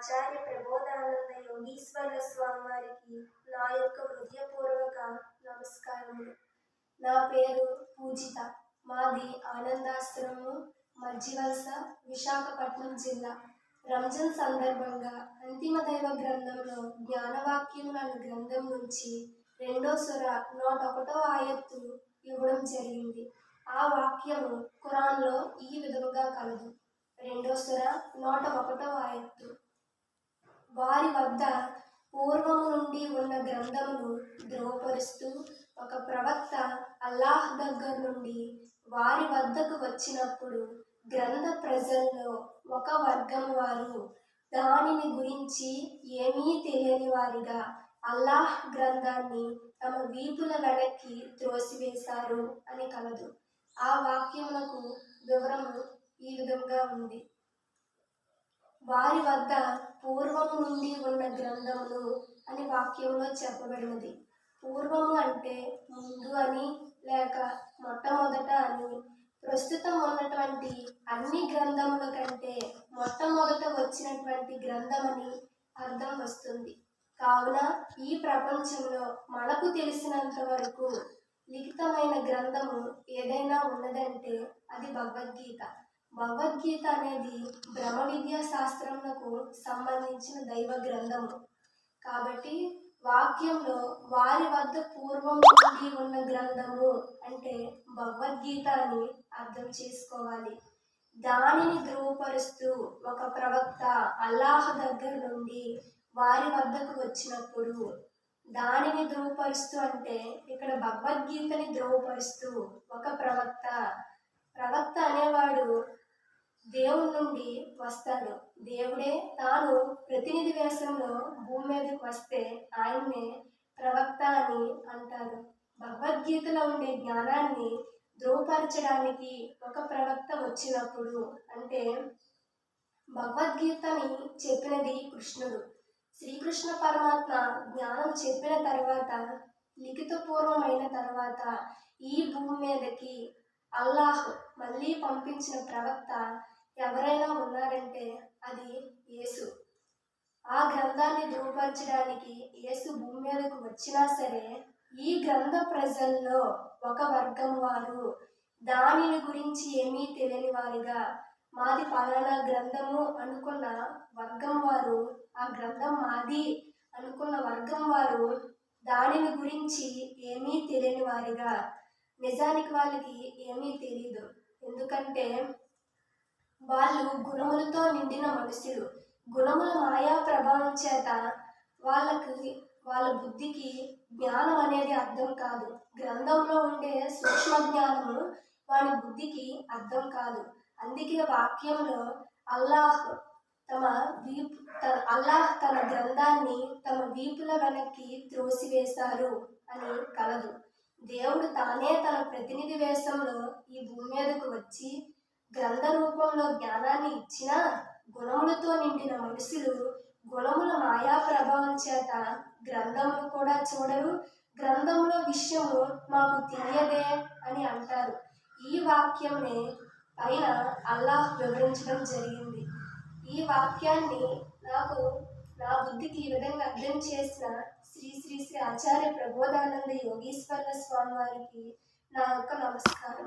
ఆచార్య ప్రబోధానంద యోగీశ్వర స్వామి వారికి నా యొక్క హృదయపూర్వక నమస్కారములు. నా పేరు పూజిత. మాది ఆనందాశ్రమము మజ్జివలస విశాఖపట్నం జిల్లా. రంజాన్ సందర్భంగా అంతిమ దైవ గ్రంథంలో జ్ఞానవాక్యం అనే గ్రంథం నుంచి రెండో సుర నూట ఒకటో ఆయత్తు ఇవ్వడం జరిగింది. ఆ వాక్యము ఖురాన్లో ఈ విధముగా కలదు. రెండో సుర నూట ఒకటో ఆయత్తు. వారి వద్ద పూర్వము నుండి ఉన్న గ్రంథమును ధృవపరుస్తూ ఒక ప్రవక్త అల్లాహ్ దగ్గర నుండి వారి వద్దకు వచ్చినప్పుడు గ్రంథ ప్రజల్లో ఒక వర్గం వారు దానిని గురించి ఏమీ తెలియని వారిగా అల్లాహ్ గ్రంథాన్ని తమ వీపుల వెనక్కి త్రోసివేశారు అని కలదు. ఆ వాక్యములకు వివరము ఈ విధంగా ఉంది. వారి వద్ద పూర్వము నుండి ఉన్న గ్రంథములు అని వాక్యంలో చెప్పబడినది. పూర్వము అంటే ముందు అని లేక మొట్టమొదట అని. ప్రస్తుతం ఉన్నటువంటి అన్ని గ్రంథముల కంటే మొట్టమొదట వచ్చినటువంటి గ్రంథమని అర్థం వస్తుంది. కావున ఈ ప్రపంచంలో మనకు తెలిసినంత వరకు లిఖితమైన గ్రంథము ఏదైనా ఉన్నదంటే అది భగవద్గీత. భగవద్గీత అనేది బ్రహ్మ విద్యా శాస్త్రములకు సంబంధించిన దైవ గ్రంథము. కాబట్టి వాక్యంలో వారి వద్ద పూర్వం నుండి ఉన్న గ్రంథము అంటే భగవద్గీత అని అర్థం చేసుకోవాలి. దానిని ధృవపరుస్తూ ఒక ప్రవక్త అల్లాహ్ దగ్గర నుండి వారి వద్దకు వచ్చినప్పుడు దానిని ధృవపరుస్తూ అంటే ఇక్కడ భగవద్గీతని ధృవపరుస్తూ ఒక ప్రవక్త ప్రవక్త అనేవాడు దేవుడి నుండి వస్తాడు. దేవుడే తాను ప్రతినిధి వేషంలో భూమి మీదకి వస్తే ఆయన్నే ప్రవక్త అని అంటారు భగవద్గీతలో ఉండే జ్ఞానాన్ని ధృవపరచడానికి ఒక ప్రవక్త వచ్చినప్పుడు అంటే భగవద్గీతని చెప్పినది కృష్ణుడు. శ్రీకృష్ణ పరమాత్మ జ్ఞానం చెప్పిన తర్వాత లిఖితపూర్వమైన తర్వాత ఈ భూమి మీదకి అల్లాహ్ మళ్ళీ పంపించిన ప్రవక్త ఎవరైనా ఉన్నారంటే అది యేసు. ఆ గ్రంథాన్ని ధృవపరచడానికి యేసు భూమి మీదకు వచ్చినా సరే ఈ గ్రంథ ప్రజల్లో ఒక వర్గం వారు. దానిని గురించి ఏమీ తెలియని వారిగా మాది పలానా గ్రంథము అనుకున్న వర్గం వారు ఆ గ్రంథం మాది అనుకున్న వర్గం వారు దానిని గురించి ఏమీ తెలియని వారిగా నిజానికి వాళ్ళకి ఏమీ తెలియదు ఎందుకంటే వాళ్ళు గుణములతో నిండిన మనుషులు. గుణముల మాయా ప్రభావం చేత వాళ్ళకి వాళ్ళ బుద్ధికి జ్ఞానం అనేది అర్థం కాదు. గ్రంథంలో ఉండే సూక్ష్మ జ్ఞానము వాడి బుద్ధికి అర్థం కాదు. అందుకే వాక్యంలో అల్లాహ్ తమ వీపు తన అల్లాహ్ తన గ్రంథాన్ని తమ వీపుల వెనక్కి త్రోసివేశారు అని కలదు. దేవుడు తానే తన ప్రతినిధి వేషంలో ఈ భూమి మీదకు వచ్చి గ్రంథ రూపంలో జ్ఞానాన్ని ఇచ్చిన గుణములతో నిండిన మనుషులు గుణముల మాయా ప్రభావం చేత గ్రంథములు కూడా చూడరు. గ్రంథంలో విషయము మాకు తెలియదే అని అంటారు. ఈ వాక్యంని పైన అల్లాహ్ వివరించడం జరిగింది. ఈ వాక్యాన్ని నాకు నా బుద్ధికి ఈ విధంగా అర్థం చేసిన శ్రీ శ్రీ శ్రీ ఆచార్య ప్రబోధానంద యోగీశ్వర స్వామి వారికి నా యొక్క నమస్కారం